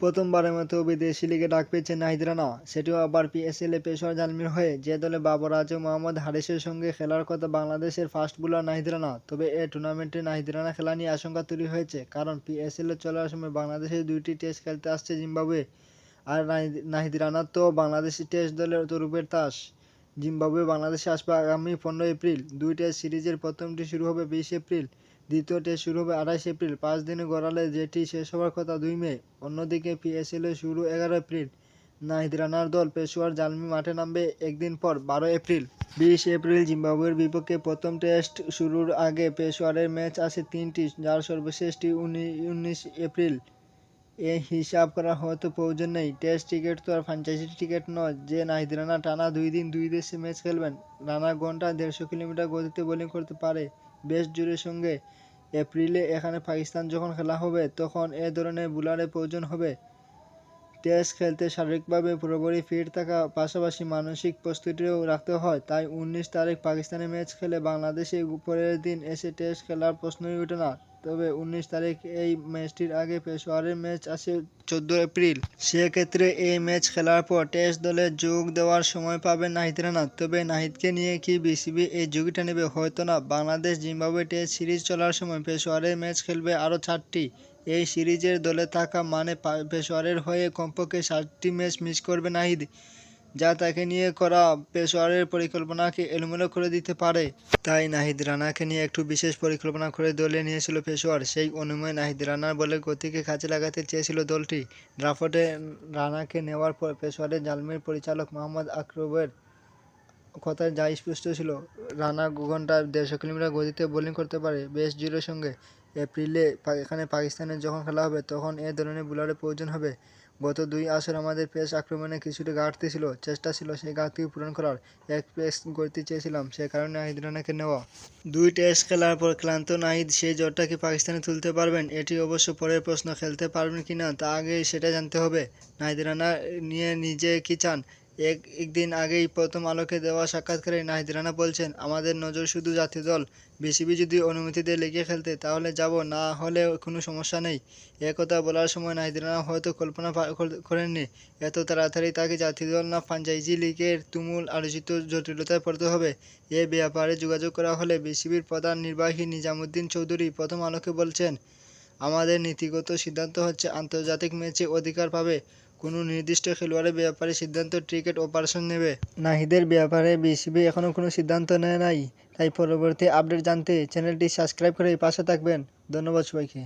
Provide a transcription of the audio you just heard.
প্রথমবারের মতো বিদেশি লিগে ডাক পেয়েছে নাহিদ রানা। সেটিও আবার পিএসএলে পেশোয়ার জালমির হয়ে যে দলে বাবর আজম মোহাম্মদ হারিসের সঙ্গে খেলার কথা বাংলাদেশের ফাস্ট বোলার নাহিদ রানা, তবে এ টুর্নামেন্টে নাহিদ রানা খেলা নিয়ে আশঙ্কা তৈরি হয়েছে, কারণ পিএসএলে চলার সময় বাংলাদেশের দুইটি টেস্ট খেলতে আসছে জিম্বাবুয়ে, আর নাহিদ- রানা তো বাংলাদেশি টেস্ট দলের তরুপের তাস। জিম্বাবুয়ে বাংলাদেশে আসবে আগামী পনেরো এপ্রিল। দুই টেস্ট সিরিজের প্রথমটি শুরু হবে বিশ এপ্রিল। দ্বিতীয় টেস্ট শুরু হবে আঠাশ এপ্রিল। পাঁচ দিনে গড়ালে যেটি শেষ হওয়ার কথা, দুই মে। অন্যদিকে পিএসএলে শুরু এগারো এপ্রিল। নাহিদ রানার দল পেশোয়ার জালমি মাঠে নামবে একদিন পর, বারো এপ্রিল। বিশ এপ্রিল জিম্বাবুয়ের বিপক্ষে প্রথম টেস্ট শুরুর আগে পেশোয়ারের ম্যাচ আছে তিনটি, যার সর্বশেষটি উনিশ এপ্রিল। এ হিসাব করা হয়তো প্রয়োজন নেই। টেস্ট টিকিট তো আর ফ্র্যাঞ্চাইজি টিকিট নয়। যে নাহিদ রানা টানা দুই দিন দুই দেশে ম্যাচ খেলবেন, রানা ঘণ্টা দেড়শো কিলোমিটার গতিতে বোলিং করতে পারে। বেশ জোরের সঙ্গে, এপ্রিলে এখানে পাকিস্তান যখন খেলা হবে, তখন এ ধরনের বোলারের প্রয়োজন হবে। টেস্ট খেলতে শারীরিকভাবে পুরোপুরি ফিট থাকা পাশাপাশি মানসিক প্রস্তুতিও রাখতে হয়। তাই উনিশ তারিখ পাকিস্তানে ম্যাচ খেলে বাংলাদেশে পরের দিন এসে টেস্ট খেলার প্রশ্নই ওঠে না। তবে উনিশ তারিখ এই ম্যাচটির আগে পেশোয়ারের ম্যাচ আছে চোদ্দ এপ্রিল। সেক্ষেত্রে এই ম্যাচ খেলার পর টেস্ট দলে যোগ দেওয়ার সময় পাবে নাহিদ রানা। তবে নাহিদকে নিয়ে কি বিসিবি এই ঝুঁকিটা নেবে হয়তো না। বাংলাদেশ জিম্বাবুয়ে টেস্ট সিরিজ চলার সময় পেশোয়ারের ম্যাচ খেলবে আরও চারটি। এই সিরিজের দলে থাকা মানে পেশোয়ারের হয়ে কমপক্ষে ষাটটি ম্যাচ মিস করবে নাহিদ, যা তাকে নিয়ে করা পেশোয়ারের পরিকল্পনাকে এলোমেলো করে দিতে পারে। তাই নাহিদ রানাকে নিয়ে একটু বিশেষ পরিকল্পনা করে দলে নিয়েছিল পেশোয়ার। সেই অনুময় নাহিদ রানার বলে গতিকে কাজে লাগাতে চেয়েছিল দলটি। ড্রাফটে রানাকে নেওয়ার পর পেশোয়ারের জালমির পরিচালক মোহাম্মদ আকরবের কথায় যা স্পষ্ট ছিল, রানা ঘন্টায় দেড়শো কিলোমিটার গতিতে বোলিং করতে পারে, বেশ জোরের সঙ্গে। এপ্রিলে এখানে পাকিস্তানের যখন খেলা হবে, তখন এ ধরনের বোলারের প্রয়োজন হবে। গত দুই আসর আমাদের পেস আক্রমণে কিছুটা ঘাটতি ছিল, চেষ্টা ছিল সেই ঘাটতি পূরণ করার। এক পেস করতে চেয়েছিলাম, সে কারণে নাহিদ রানাকে নেওয়া। দুই টেস্ট খেলার পর ক্লান্ত নাহিদ, সেই জটটা কি পাকিস্তানে তুলতে পারবেন? এটি অবশ্য পরের প্রশ্ন, খেলতে পারবেন কি না? তা আগে সেটা জানতে হবে। নাহিদ রানা নিয়ে নিজে কি চান? এক, একদিন আগেই প্রথম আলোকে দেওয়া সাক্ষাৎকারে নাহিদ রানা বলছেন, আমাদের নজর শুধু জাতীয় দল। বিসিবি যদি অনুমতি দেয় লেগে খেলতে তাহলে যাব, না হলে কোনো সমস্যা নেই। একথা বলার সময় নাহিদ রানা হয়তো কল্পনা করেননি। এত তাড়াতাড়ি তাকে জাতীয় দল না ফ্রাঞ্চাইজি লিগের তুমুল আলোচিত জটিলতায় পড়তে হবে। এ ব্যাপারে যোগাযোগ করা হলে বিসিবির প্রধান নির্বাহী নিজামুদ্দিন চৌধুরী প্রথম আলোকে বলছেন, আমাদের নীতিগত সিদ্ধান্ত হচ্ছে আন্তর্জাতিক ম্যাচে অধিকার পাবে। কোনো নির্দিষ্ট খেলোয়াড়ের ব্যাপারে সিদ্ধান্ত ক্রিকেট অপারেশন নেবে। নাহিদের ব্যাপারে বিসিবি এখনও কোনো সিদ্ধান্ত নেয় নাই। তাই পরবর্তী আপডেট জানতে চ্যানেলটি সাবস্ক্রাইব করে পাশে থাকবেন। ধন্যবাদ সবাইকে।